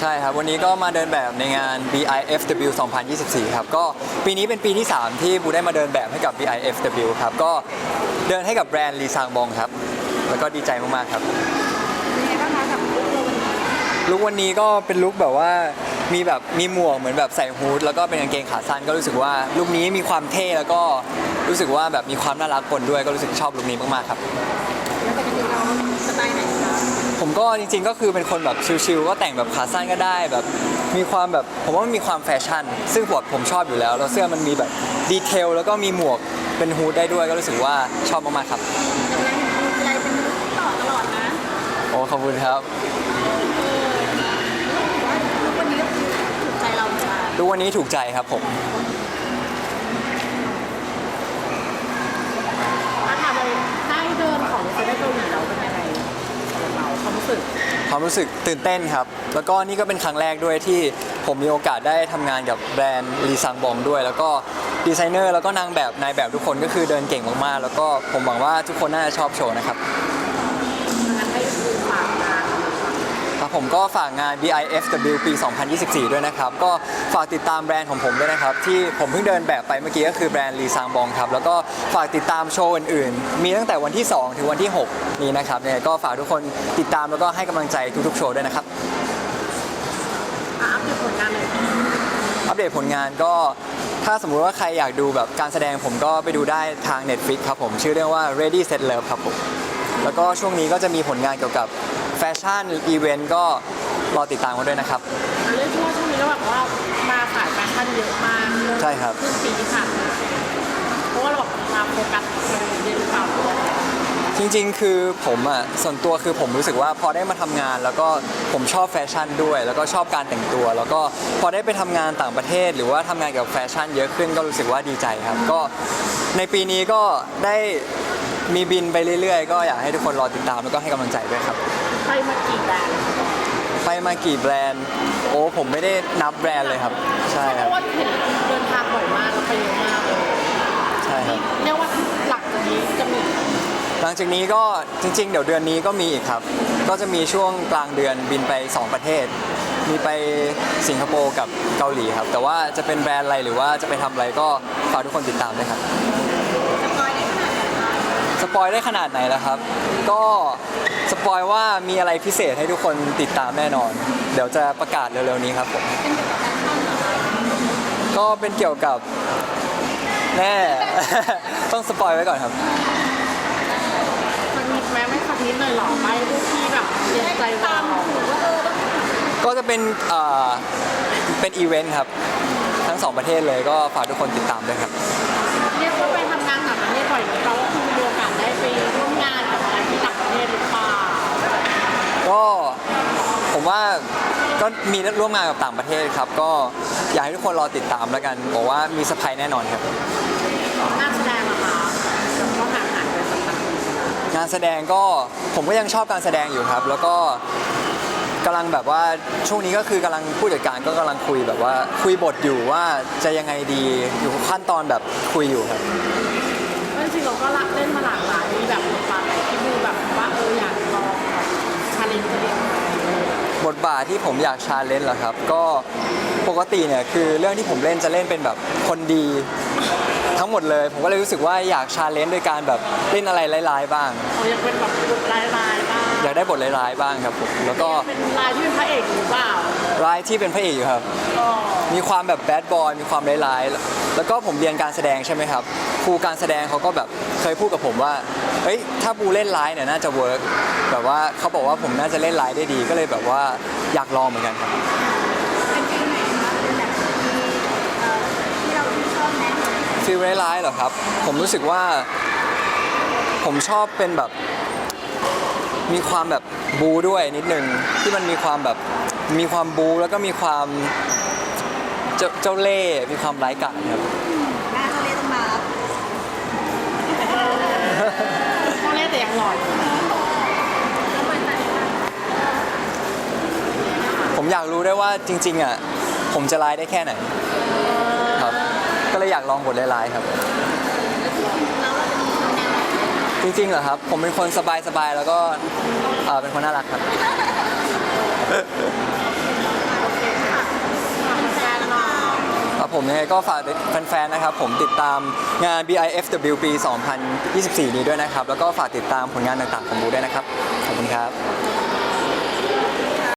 ใช่ครับ วันนี้ก็มาเดินแบบในงาน BIFW 2024 ครับ ก็ปีนี้เป็นปีที่ 3 ที่บูได้มาเดินแบบให้กับ BIFW ครับ ก็เดินให้กับแบรนด์ลีซางบองครับ แล้วก็ดีใจมาก ๆ ครับเป็นไงบ้างคะกับลุคเราวันนี้ลุควันนี้ก็เป็นลุคแบบว่ามีแบบมีหมวกเหมือนแบบใส่ฮูดแล้วก็เป็นกางเกงขาสั้นก็รู้สึกว่าลุคนี้มีความเท่แล้วก็รู้สึกว่าแบบมีความน่ารักปนด้วยก็รู้สึกชอบลุคนี้มากๆครับแล้วปกติเราสไตล์ไหนคะ ผมก็จริงๆก็คือเป็นคนแบบชิลๆก็แต่งแบบขาสั้นก็ได้แบบมีความแบบผมว่ามันมีความแฟชั่น ซึ่งผมผมชอบอยู่แล้วแล้วเสื้อมันมีแบบดีเทลแล้วก็มีหมวกเป็นฮูดได้ด้วยก็รู้สึกว่าชอบมากๆครับอย่างไรเห็นดูทีไรเป็นลุคต่อตลอดนะโอ้ขอบคุณครับว่าลุควันนี้ก็คือถูกใจเราเหมือนกันลุควันนี้ถูกใจครับผม ถ้าถามเลยได้เดินของเซเลบเกาหลีเราเป็นยังไงสำหรับเราความรู้สึก ความรู้สึกตื่นเต้นครับ แล้วก็นี่ก็เป็นครั้งแรกด้วยที่ผมมีโอกาสได้ทำงานกับแบรนด์ลีซังบอมด้วย แล้วก็ดีไซเนอร์แล้วก็นางแบบนายแบบทุกคนก็คือเดินเก่งมากๆ แล้วก็ผมหวังว่าทุกคนน่าจะชอบโชว์นะครับ งั้นให้ดูฝากงานเลยค่ะ ครับ ผมก็ฝากงาน BIFW ปี 2024 ด้วยนะครับ ก็ฝากติดตามแบรนด์ของผมด้วยนะครับ ที่ผมเพิ่งเดินแบบไปเมื่อกี้ก็คือแบรนด์ลีซางบองครับ แล้วก็ฝากติดตามโชว์อื่นๆ มีตั้งแต่วันที่ 2 ถึงวันที่ 6 นี้นะครับเนี่ยก็ฝากทุกคนติดตามแล้วก็ให้กำลังใจทุกๆโชว์ด้วยนะครับอะอัปเดตผลงานเลยอัปเดตผลงานก็ถ้าสมมุติว่าใครอยากดูแบบการแสดงผมก็ไปดูได้ทาง Netflix ครับผม ชื่อเรื่องว่า Ready Set Love ครับผม แล้วก็ช่วงนี้ก็จะมีผลงานเกี่ยวกับ แฟชั่นอีเวนต์ก็รอติดตามกันด้วยนะครับ เรื่องที่ว่าช่วงนี้เราแบบว่ามาสายแฟชั่นเยอะมากใช่ครับครึ่งปีที่ผ่านมาเพราะว่าเราแบบมาโฟกัสในเรื่องหรือเปล่าจริงๆ คือผมอะส่วนตัวคือผมรู้สึกว่าพอได้มาทำงานแล้วก็ผมชอบแฟชั่นด้วย แล้วก็ชอบการแต่งตัว แล้วก็พอได้ไปทำงานต่างประเทศ หรือว่าทำงานเกี่ยวกับแฟชั่นเยอะขึ้นก็รู้สึกว่าดีใจครับ ก็ในปีนี้ก็ได้มีบินไปเรื่อยๆ ก็อยากให้ทุกคนรอติดตามแล้วก็ให้กำลังใจด้วยครับ ไปมากี่แบรนด์ไปมากี่แบรนด์ โอ้ผมไม่ได้นับแบรนด์เลยครับ ใช่เพครับ ราะว่าเห็นเดินทางบ่อยมากแล้วไปเยอะมากเลยใช่ครับ เรียกว่าหลักจากนี้จะมีหลังจากนี้ก็จริง ๆ เดี๋ยวเดือนนี้ก็มีอีกครับ ก็จะมีช่วงกลางเดือนบินไป 2 ประเทศ มีไปสิงคโปร์กับเกาหลีครับ แต่ว่าจะเป็นแบรนด์อะไรหรือว่าจะไปทำอะไรก็ฝากทุกคนติดตามด้วยครับ สปอยได้ขนาดไหนแล้วครับ ก็สปอยว่ามีอะไรพิเศษให้ทุกคนติดตามแน่นอน เดี๋ยวจะประกาศเร็วๆนี้ครับผมก็เป็นเกี่ยวกับแน่ ต้องสปอยไว้ก่อนครับสักนิดแม้ไม่สักนิดเลยหรอไปพวกที่แบบเรียนใจเราก็จะเป็นเอ่อเป็นอีเวนต์ครับ ทั้งสองประเทศเลยก็ฝากทุกคนติดตามด้วยครับ เรียกว่าไปทำงานต่างประเทศบ่อยไหมเราก็คือมีโอกาสได้ไปร่วมงานกับอะไรที่ต่างประเทศหรือเปล่า ก็ผมว่าก็มีร่วมงานกับต่างประเทศครับ ก็อยากให้ทุกคนรอติดตามแล้วกันบอกว่ามีสปายแน่นอนครับ งานแสดงอะคะแบบก็ห่างหายไปสักพักหนึ่งงานแสดงก็ผมก็ยังชอบการแสดงอยู่ครับ แล้วก็กำลังแบบว่าช่วงนี้ก็คือกำลังผู้จัดการก็กำลังคุยแบบว่าคุยบทอยู่ว่าจะยังไงดีอยู่ขั้นตอนแบบคุยอยู่ครับเพราะจริงๆเราก็เล่นมาหลากหลายมีแบบบทบาท เลนจ์ตัวเองไหมบทบาทที่ผมอยากชาเลนจ์เหรอครับ ก็ปกติเนี่ยคือเรื่องที่ผมเล่นจะเล่นเป็นแบบคนดี ทั้งหมดเลย ผมก็เลยรู้สึกว่าอยากชาเลนจ์ด้วยการแบบเล่นอะไรร้ายๆบ้างเราอยากเป็นแบบบทลายลายๆบ้างอยากได้บทร้ายๆบ้างครับผมแล้วก็เป็นลายที่เป็นพระเอกหรือเปล่าร้ายที่เป็นพระเอกอยู่ครับ ก็มีความแบบแบดบอยมีความร้ายๆแล้วก็ผมเรียนการแสดงใช่ไหมครับครูการแสดงเขาก็แบบเคยพูดกับผมว่า เฮ้ยถ้าบูเล่นร้ายเนี่ยน่าจะเวิร์กแบบว่าเขาบอกว่าผมน่าจะเล่นร้ายได้ดีก็เลยแบบว่าอยากลองเหมือนกันครับ เป็นฟิลไหนคะเป็นแบบที่เอ่อที่เราที่ชอบไหมฟีลร้ายๆเหรอครับ ผมรู้สึกว่า ผมชอบเป็นแบบ มีความแบบบูด้วยนิดนึงที่มันมีความแบบมีความบูแล้วก็มีความเจ้าเจ้าเล่ห์มีความร้ายกาจครับ หน้าเขาเรียกต้องมาเขาเรี ยกแต่ยังหล่ออยู่ผมอยากรู้ได้วยว่าจริง ๆอะผมจะร้ายได้แค่ไหนครับ ก็เลยอยากลองบทร้ายๆครับ จริงๆเหรอครับ ผมเป็นคนสบายๆแล้วก็เอ่อเป็นคนน่ารักครับ ผมยังไงก็ฝากแฟนๆนะครับผมติดตามงาน BIFWP 2024 นี้ด้วยนะครับ แล้วก็ฝากติดตามผลงานต่างๆของบูด้วยนะครับ ขอบคุณครับ